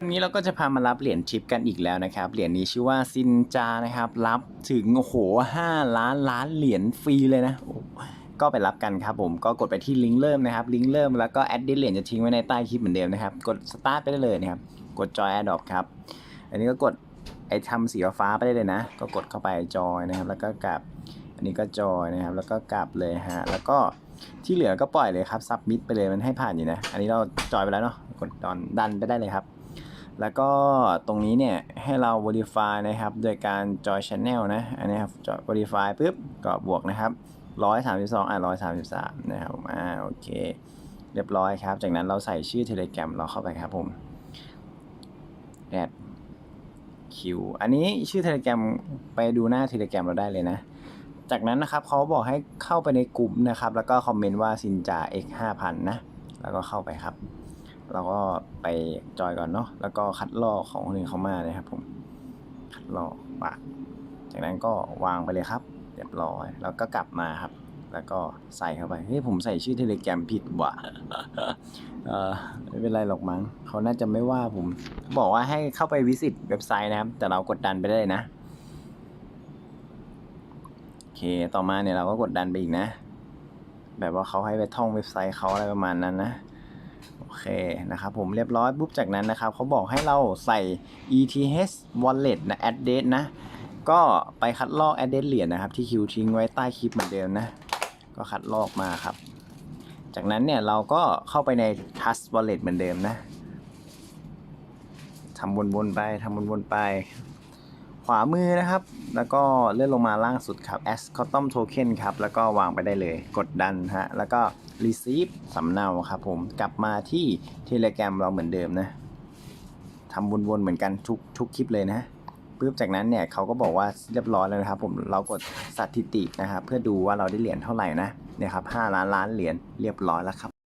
วันนี้เราก็จะพามารับเหรียญชิปกันอีกแล้วนะครับ เหรียญนี้ชื่อว่าซินจานะครับ รับถึงโอ้โหห้าล้านล้านเหรียญฟรีเลยนะก็ไปรับกันครับผมก็กดไปที่ลิงก์เริ่มนะครับ ลิงก์เริ่มแล้วก็แอดดิเหรียญจะทิ้งไว้ในใต้คลิปเหมือนเดิมนะครับ กดสตาร์ทไปได้เลยนะครับ กดจอยแอดดอปครับ อันนี้ก็กดไอ้ทำสีฟ้าไปได้เลยนะ ก็กดเข้าไปจอยนะครับ แล้วก็กลับ อันนี้ก็จอยนะครับ แล้วก็กลับเลยฮะ แล้วก็ที่เหลือก็ปล่อยเลยครับ ซับมิดไปเลย มันให้ผ่านอยู่นะ อันนี้เราจอยไปแล้วเนาะ กดดอนดันไปได้เลยครับ แล้วก็ตรงนี้เนี่ยให้เรา modify นะครับ โดยการ join channel นะ อันนี้ครับ join modify ปุ๊บก็บวกนะครับ 132 อะ 133 นะครับผมอ่าโอเค เรียบร้อยครับ จากนั้นเราใส่ชื่อ Telegram เราเข้าไปครับผม add q อันนี้ชื่อ Telegram ไปดูหน้า Telegram เราได้เลยนะ จากนั้นนะครับเขาบอกให้เข้าไปในกลุ่มนะครับ แล้วก็คอมเมนต์ว่าซินจา x 5,000นะ แล้วก็เข้าไปครับ เราก็ไปจอยก่อนเนาะแล้วก็คัดลอกของคนอื่นเข้ามาเลยครับผมคัดลอกปะจากนั้นก็วางไปเลยครับ เรียบร้อย แล้วก็กลับมาครับ แล้วก็ใส่เข้าไปเฮ้ยผมใส่ชื่อเทเลแกรมผิดว่ะเออไม่เป็นไรหรอกมั้งเขาน่าจะไม่ว่าผมบอกว่าให้เข้าไปวิสิตเว็บไซต์นะครับ แต่เรากดดันไปได้เลยนะโอเคต่อมาเนี่ยเราก็กดดันไปอีกนะ แบบว่าเขาให้ไปท่องเว็บไซต์เขาอะไรประมาณนั้นนะ โอเคนะครับผมเรียบร้อยปุ๊บจากนั้นนะครับเขาบอกให้เราใส่ ETH wallet นะ address นะ ก็ไปคัดลอก address เหรียญนะครับ ที่คิวทิ้งไว้ใต้คลิปเหมือนเดิมนะ ก็คัดลอกมาครับ จากนั้นเนี่ยเราก็เข้าไปใน Trust wallet เหมือนเดิมนะทำวนๆไปทำวนๆไป ขวามือนะครับ แล้วก็เลื่อนลงมาล่างสุดครับ as custom token ครับ แล้วก็วางไปได้เลย กดดันฮะ แล้วก็ receive สำเนาครับผม กลับมาที่ Telegram เราเหมือนเดิมนะทำวนๆเหมือนกันทุกทุกคลิปเลยนะปุ๊บจากนั้นเนี่ยเขาก็บอกว่าเรียบร้อยแล้วนะครับผมเรากดสถิตินะครับเพื่อดูว่าเราได้เหรียญเท่าไหร่นะเนี่ยครับ5ล้านล้านเหรียญเรียบร้อยแล้วครับ